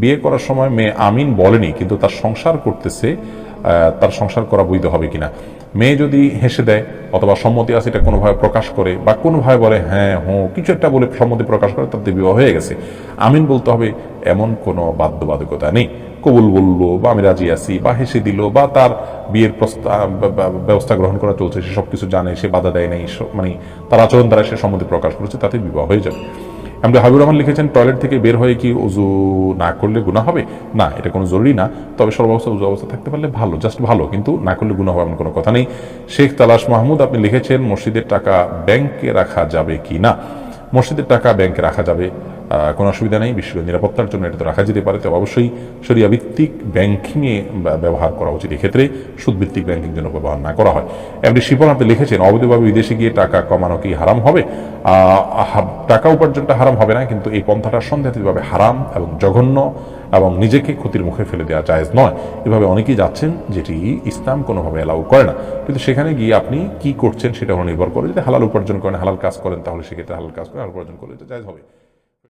বিয়ে করার সময় মেয়ে আমিন বলেনি, কিন্তু তার সংসার করতেছে তার সংসার করা বৈধ হবে কিনা। মেয়ে যদি হেসে দেয়, অথবা সম্মতি আছে এটা কোনোভাবে প্রকাশ করে, বা কোনোভাবে বলে হ্যাঁ হ্যাঁ কিছু একটা বলে সম্মতি প্রকাশ করে, তাতে বিবাহ হয়ে গেছে। আমিন বলতে হবে, এমন কোনো বাধ্যবাধকতা নেই। কবুল বলল, বা আমি রাজি আছি, বা হেসে দিল, বা তার বিয়ের প্রস্তাব ব্যবস্থা গ্রহণ করা চলছে, সে সব কিছু জানে, সে বাধা দেয় নাই মানে তার আচরণ দ্বারা সে সম্মতি প্রকাশ করেছে, তাতে বিবাহ হয়ে যাবে। আমরা হাবিবুর রহমান লিখেছেন, টয়লেট থেকে বের হয়ে কি উজু না করলে গুণা হবে? না, এটা কোনো জরুরি না। তবে সর্বাবস্থা উজু অবস্থা থাকতে পারলে ভালো জাস্ট ভালো, কিন্তু না করলে গুণা হবে এমন কোনো কথা নেই। শেখ তালাশ মাহমুদ, আপনি লিখেছেন, মসজিদের টাকা ব্যাংকে রাখা যাবে কি না? মসজিদের টাকা ব্যাংকে রাখা যাবে কোনো অসুবিধা নেই, বিশ্ব নিরাপত্তার জন্য এটা তো রাখা যেতে পারে, তবে অবশ্যই সরিয়া ভিত্তিক ব্যাংকিংয়ে ব্যবহার করা উচিত। এক্ষেত্রে সুদভিত্তিক ব্যাংকিং যেন ব্যবহার না করা হয়। এমনি শিপন আপনি লিখেছেন, অবৈধভাবে বিদেশে গিয়ে টাকা কমানো কি হারাম হবে? টাকা উপার্জনটা হারাম হবে না, কিন্তু এই পন্থাটা সন্দেহাতীতভাবে হারাম এবং জঘন্য এবং নিজেকে ক্ষতির মুখে ফেলে দেওয়া জায়েজ নয়। এভাবে অনেকেই যাচ্ছেন যেটি ইসলাম কোনোভাবে অ্যালাউ করে না। কিন্তু সেখানে গিয়ে আপনি কি করছেন সেটা নির্ভর করে। যদি হালাল উপার্জন করেন, হালাল কাজ করেন, তাহলে সেক্ষেত্রে হালাল কাজ করে হালাল উপার্জন করলে জায়েজ হবে।